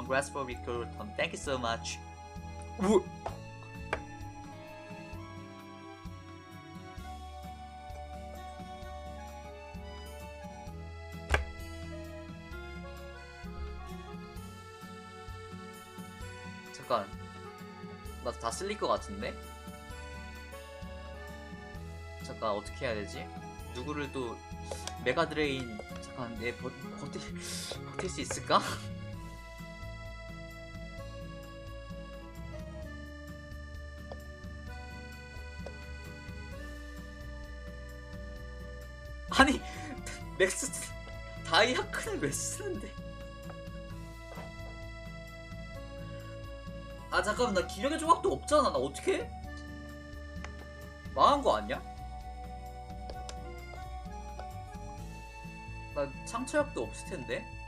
Congrats for recruitment. Thank you so much. 우. 잠깐 나 다 쓸릴 것 같은데? 잠깐 어떻게 해야 되지? 누구를 또 메가드레인 잠깐 내 버, 버틸 버틸 수 있을까? 아니 맥스 다이아크는 왜 쓰는데? 아 잠깐만 나 기력의 조각도 없잖아 나 어떻게? 망한 거 아니야? 나 상처약도 없을 텐데.